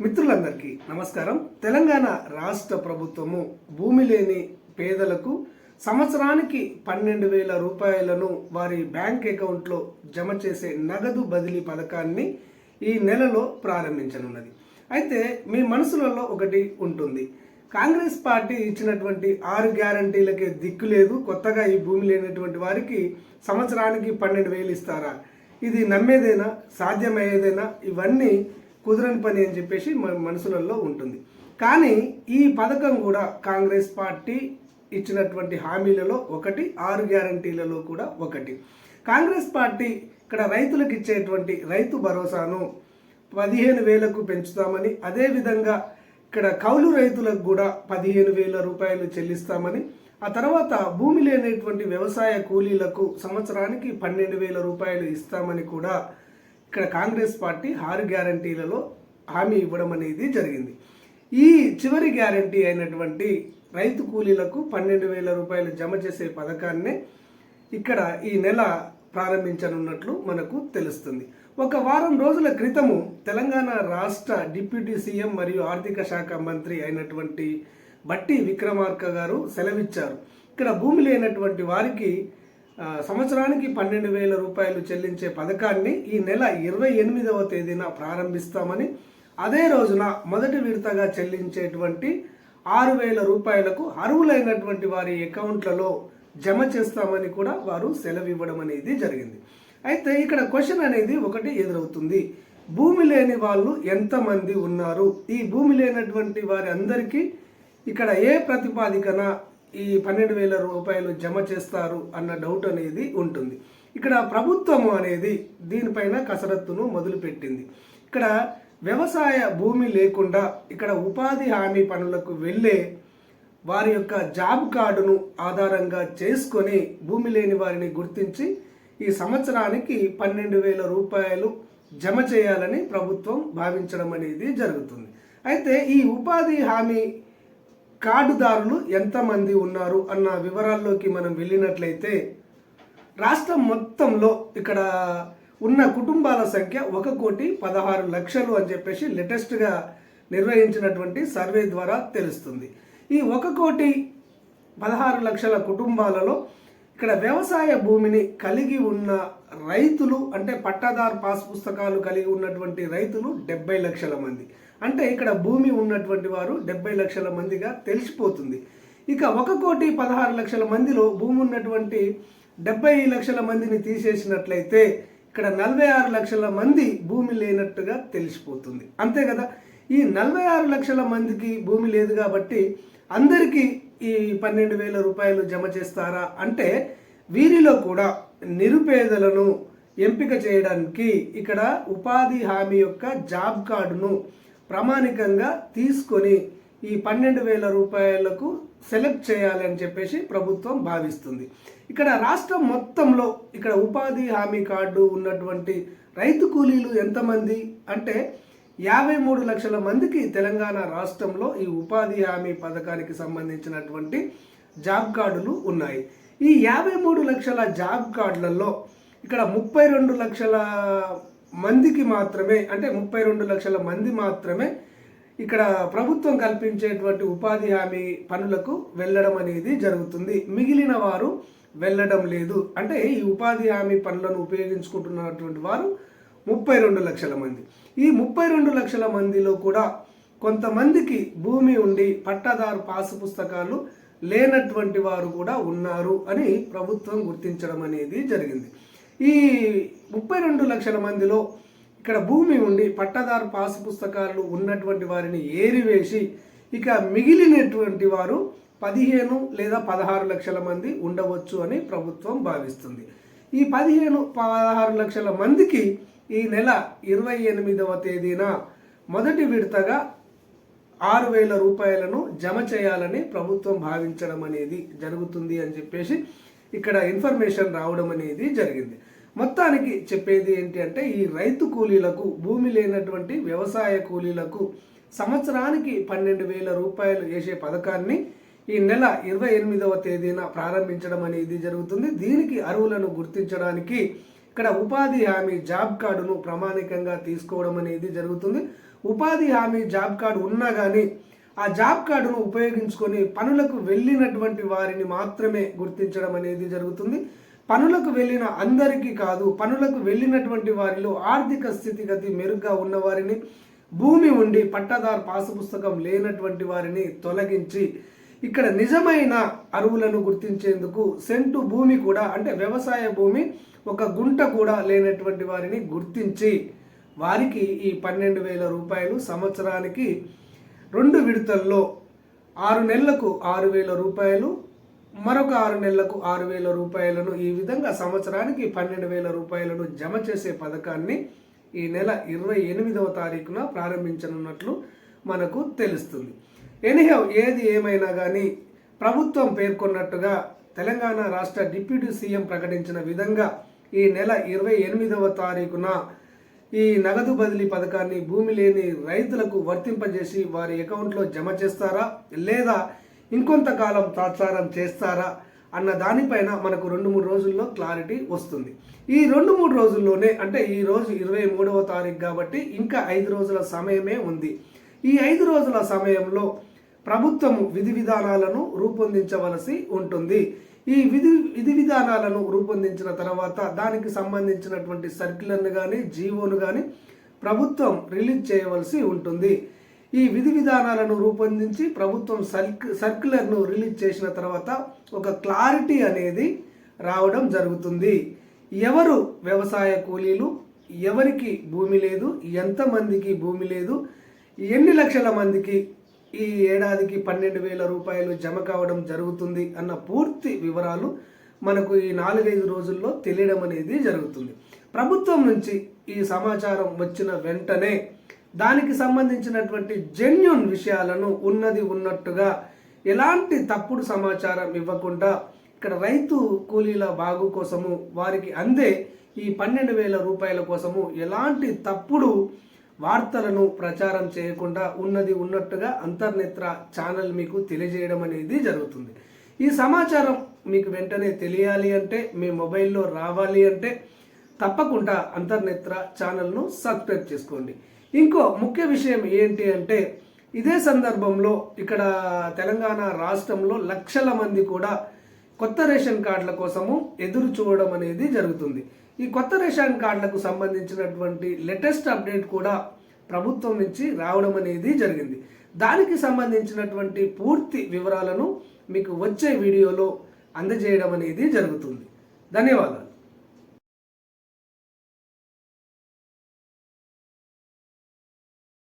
మిత్రులందరికీ నమస్కారం. తెలంగాణ రాష్ట్ర ప్రభుత్వము భూమి లేని పేదలకు సంవత్సరానికి పన్నెండు వేల రూపాయలను వారి బ్యాంక్ అకౌంట్లో జమ చేసే నగదు బదిలీ పథకాన్ని ఈ నెలలో ప్రారంభించనున్నది. అయితే మీ మనసులలో ఒకటి ఉంటుంది. కాంగ్రెస్ పార్టీ ఇచ్చినటువంటి ఆరు గ్యారంటీలకే దిక్కు లేదు. కొత్తగా ఈ భూమి లేనటువంటి వారికి సంవత్సరానికి పన్నెండు వేలు ఇస్తారా? ఇది నమ్మేదేనా? సాధ్యమయ్యేదేనా? ఇవన్నీ కుదరని పని అని చెప్పేసి మన మనసులలో ఉంటుంది. కానీ ఈ పథకం కూడా కాంగ్రెస్ పార్టీ ఇచ్చినటువంటి హామీలలో ఒకటి ఆరు గ్యారంటీలలో కూడా ఒకటి. కాంగ్రెస్ పార్టీ ఇక్కడ రైతులకు ఇచ్చేటువంటి రైతు భరోసాను పదిహేను వేలకు పెంచుతామని అదేవిధంగా ఇక్కడ కౌలు రైతులకు కూడా పదిహేను వేల రూపాయలు చెల్లిస్తామని ఆ తర్వాత భూమి లేనటువంటి వ్యవసాయ కూలీలకు సంవత్సరానికి పన్నెండు వేల రూపాయలు ఇస్తామని కూడా ఇక్కడ కాంగ్రెస్ పార్టీ ఆరు గ్యారంటీలలో హామీ ఇవ్వడం అనేది జరిగింది. ఈ చివరి గ్యారంటీ అయినటువంటి రైతు కూలీలకు పన్నెండు వేల రూపాయలు జమ చేసే పథకాన్నే ఇక్కడ ఈ నెల ప్రారంభించనున్నట్లు మనకు తెలుస్తుంది. ఒక వారం రోజుల క్రితము తెలంగాణ రాష్ట్ర డిప్యూటీ సీఎం మరియు ఆర్థిక శాఖ మంత్రి అయినటువంటి బట్టి విక్రమార్క గారు సెలవిచ్చారు. ఇక్కడ భూమి లేనటువంటి వారికి సంవత్సరానికి పన్నెండు వేల రూపాయలు చెల్లించే పథకాన్ని ఈ నెల ఇరవై ఎనిమిదవ తేదీన ప్రారంభిస్తామని అదే రోజున మొదటి విడతగా చెల్లించేటువంటి ఆరు వేల రూపాయలకు అర్హులైనటువంటి వారి అకౌంట్లలో జమ చేస్తామని కూడా వారు సెలవు ఇవ్వడం అనేది జరిగింది. అయితే ఇక్కడ క్వశ్చన్ అనేది ఒకటి ఎదురవుతుంది. భూమి లేని వాళ్ళు ఎంతమంది ఉన్నారు? ఈ భూమి లేనటువంటి వారి అందరికీ ఇక్కడ ఏ ప్రతిపాదికన ఈ పన్నెండు వేల రూపాయలు జమ చేస్తారు అన్న డౌట్ అనేది ఉంటుంది. ఇక్కడ ప్రభుత్వము అనేది దీనిపైన కసరత్తును మొదలుపెట్టింది. ఇక్కడ వ్యవసాయ భూమి లేకుండా ఇక్కడ ఉపాధి హామీ పనులకు వెళ్ళే వారి యొక్క జాబ్ కార్డును ఆధారంగా చేసుకొని భూమి లేని వారిని గుర్తించి ఈ సంవత్సరానికి పన్నెండు వేల రూపాయలు జమ చేయాలని ప్రభుత్వం భావించడం అనేది జరుగుతుంది. అయితే ఈ ఉపాధి హామీ కార్డుదారులు ఎంతమంది ఉన్నారు అన్న వివరాల్లోకి మనం వెళ్ళినట్లయితే రాష్ట్రం మొత్తంలో ఇక్కడ ఉన్న కుటుంబాల సంఖ్య ఒక కోటి పదహారు లక్షలు అని చెప్పేసి లేటెస్ట్గా నిర్వహించినటువంటి సర్వే ద్వారా తెలుస్తుంది. ఈ ఒక కోటి పదహారు లక్షల కుటుంబాలలో ఇక్కడ వ్యవసాయ భూమిని కలిగి ఉన్న రైతులు అంటే పట్టాదారు పాస్ పుస్తకాలు కలిగి ఉన్నటువంటి రైతులు డెబ్బై లక్షల మంది. అంటే ఇక్కడ భూమి ఉన్నటువంటి వారు డెబ్బై లక్షల మందిగా తెలిసిపోతుంది. ఇక ఒక కోటి పదహారు లక్షల మందిలో భూమి ఉన్నటువంటి డెబ్బై లక్షల మందిని తీసేసినట్లయితే ఇక్కడ నలభై ఆరు లక్షల మంది భూమి లేనట్టుగా తెలిసిపోతుంది. అంతే కదా? ఈ నలభై ఆరు లక్షల మందికి భూమి లేదు కాబట్టి అందరికీ ఈ పన్నెండు వేల రూపాయలు జమ చేస్తారా? అంటే వీరిలో కూడా నిరుపేదలను ఎంపిక చేయడానికి ఇక్కడ ఉపాధి హామీ యొక్క జాబ్ కార్డును ప్రామాణికంగా తీసుకొని ఈ పన్నెండు వేల రూపాయలకు సెలెక్ట్ చేయాలి అని చెప్పేసి ప్రభుత్వం భావిస్తుంది. ఇక్కడ రాష్ట్రం మొత్తంలో ఇక్కడ ఉపాధి హామీ కార్డు ఉన్నటువంటి రైతు కూలీలు ఎంతమంది? అంటే యాభై మూడు లక్షల మందికి తెలంగాణ రాష్ట్రంలో ఈ ఉపాధి హామీ పథకానికి సంబంధించినటువంటి జాబ్ కార్డులు ఉన్నాయి. ఈ యాభై మూడు లక్షల జాబ్ కార్డులలో ఇక్కడ ముప్పై రెండు లక్షల మందికి మాత్రమే అంటే ముప్పై రెండు లక్షల మంది మాత్రమే ఇక్కడ ప్రభుత్వం కల్పించేటువంటి ఉపాధి హామీ పనులకు వెళ్ళడం అనేది జరుగుతుంది. మిగిలిన వారు వెళ్ళడం లేదు. అంటే ఈ ఉపాధి హామీ పనులను ఉపయోగించుకుంటున్నటువంటి వారు ముప్పై రెండు లక్షల మంది. ఈ ముప్పై రెండు లక్షల మందిలో కూడా కొంతమందికి భూమి ఉండి పట్టాదారు పాసు పుస్తకాలు లేనటువంటి వారు కూడా ఉన్నారు అని ప్రభుత్వం గుర్తించడం అనేది జరిగింది. ఈ ముప్పై రెండు లక్షల మందిలో ఇక్కడ భూమి ఉండి పట్టాదారు పాసు పుస్తకాలు ఉన్నటువంటి వారిని ఏరివేసి ఇక మిగిలినటువంటి వారు పదిహేను లేదా పదహారు లక్షల మంది ఉండవచ్చు అని ప్రభుత్వం భావిస్తుంది. ఈ పదిహేను పదహారు లక్షల మందికి ఈ నెల ఇరవై ఎనిమిదవ తేదీన మొదటి విడతగా ఆరు వేల రూపాయలను జమ చేయాలని ప్రభుత్వం భావించడం అనేది జరుగుతుంది అని చెప్పేసి ఇక్కడ ఇన్ఫర్మేషన్ రావడం అనేది జరిగింది. మొత్తానికి చెప్పేది ఏంటి అంటే ఈ రైతు కూలీలకు భూమి లేనటువంటి వ్యవసాయ కూలీలకు సంవత్సరానికి పన్నెండు వేల రూపాయలు వేసే పథకాన్ని ఈ నెల ఇరవై ఎనిమిదవ తేదీన ప్రారంభించడం అనేది జరుగుతుంది. దీనికి అరువులను గుర్తించడానికి ఇక్కడ ఉపాధి హామీ జాబ్ కార్డును ప్రామాణికంగా తీసుకోవడం అనేది జరుగుతుంది. ఉపాధి హామీ జాబ్ కార్డు ఉన్నా కానీ ఆ జాబ్ కార్డును ఉపయోగించుకొని పనులకు వెళ్ళినటువంటి వారిని మాత్రమే గుర్తించడం అనేది జరుగుతుంది. పనులకు వెళ్ళిన అందరికీ కాదు పనులకు వెళ్ళినటువంటి వారిలో ఆర్థిక స్థితిగతి మెరుగ్గా ఉన్నవారిని భూమి ఉండి పట్టాదారు పాసు పుస్తకం లేనటువంటి వారిని తొలగించి ఇక్కడ నిజమైన అరువులను గుర్తించేందుకు సెంటు భూమి కూడా అంటే వ్యవసాయ భూమి ఒక గుంట కూడా లేనటువంటి వారిని గుర్తించి వారికి ఈ పన్నెండు వేల రూపాయలు సంవత్సరానికి రెండు విడతల్లో ఆరు నెలలకు ఆరు వేల రూపాయలు మరొక ఆరు నెలలకు ఆరు వేల రూపాయలను ఈ విధంగా సంవత్సరానికి పన్నెండు వేల రూపాయలను జమ చేసే పథకాన్ని ఈ నెల ఇరవై ఎనిమిదవ తారీఖున ప్రారంభించనున్నట్లు మనకు తెలుస్తుంది. ఎనిహవ్ ఏది ఏమైనా కానీ ప్రభుత్వం పేర్కొన్నట్టుగా తెలంగాణ రాష్ట్ర డిప్యూటీ సీఎం ప్రకటించిన విధంగా ఈ నెల ఇరవై ఎనిమిదవ తారీఖున ఈ నగదు బదిలీ పథకాన్ని భూమి లేని రైతులకు వర్తింపజేసి వారి అకౌంట్లో జమ చేస్తారా? లేదా ఇంకొంతకాలం తాత్సారం చేస్తారా? అన్న దానిపైన మనకు రెండు మూడు రోజుల్లో క్లారిటీ వస్తుంది. ఈ రెండు మూడు రోజుల్లోనే అంటే ఈ రోజు ఇరవై మూడవ తారీఖు కాబట్టి ఇంకా ఐదు రోజుల సమయమే ఉంది. ఈ ఐదు రోజుల సమయంలో ప్రభుత్వము విధి విధానాలను రూపొందించవలసి ఉంటుంది. ఈ విధి విధి విధానాలను రూపొందించిన తర్వాత దానికి సంబంధించినటువంటి సర్కిల్ను కానీ జీవోను కానీ ప్రభుత్వం రిలీజ్ చేయవలసి ఉంటుంది. ఈ విధి విధానాలను రూపొందించి ప్రభుత్వం సర్క్ సర్క్యులర్ను రిలీజ్ చేసిన తర్వాత ఒక క్లారిటీ అనేది రావడం జరుగుతుంది. ఎవరు వ్యవసాయ కూలీలు? ఎవరికి భూమి లేదు? ఎంతమందికి భూమి లేదు? ఎన్ని లక్షల మందికి ఈ ఏడాదికి పన్నెండు వేల రూపాయలు జమ కావడం జరుగుతుంది అన్న పూర్తి వివరాలు మనకు ఈ నాలుగైదు రోజుల్లో తెలియడం అనేది జరుగుతుంది. ప్రభుత్వం నుంచి ఈ సమాచారం వచ్చిన వెంటనే దానికి సంబంధించినటువంటి జెన్యున్ విషయాలను ఉన్నది ఉన్నట్టుగా ఎలాంటి తప్పుడు సమాచారం ఇవ్వకుండా ఇక్కడ రైతు కూలీల బాగు కోసము వారికి అందే ఈ పన్నెండు వేల రూపాయల కోసము ఎలాంటి తప్పుడు వార్తలను ప్రచారం చేయకుండా ఉన్నది ఉన్నట్టుగా అంతర్నేత్ర ఛానల్ మీకు తెలియజేయడం అనేది జరుగుతుంది. ఈ సమాచారం మీకు వెంటనే తెలియాలి అంటే మీ మొబైల్లో రావాలి అంటే తప్పకుండా అంతర్నేత్ర ఛానల్ను సబ్స్క్రైబ్ చేసుకోండి. ఇంకో ముఖ్య విషయం ఏంటి అంటే ఇదే సందర్భంలో ఇక్కడ తెలంగాణ రాష్ట్రంలో లక్షల మంది కూడా కొత్త రేషన్ కార్డుల కోసము ఎదురు చూడడం అనేది జరుగుతుంది. ఈ కొత్త రేషన్ కార్డులకు సంబంధించినటువంటి లేటెస్ట్ అప్డేట్ కూడా ప్రభుత్వం నుంచి రావడం అనేది జరిగింది. దానికి సంబంధించినటువంటి పూర్తి వివరాలను మీకు వచ్చే వీడియోలో అందజేయడం అనేది జరుగుతుంది. ధన్యవాదాలు.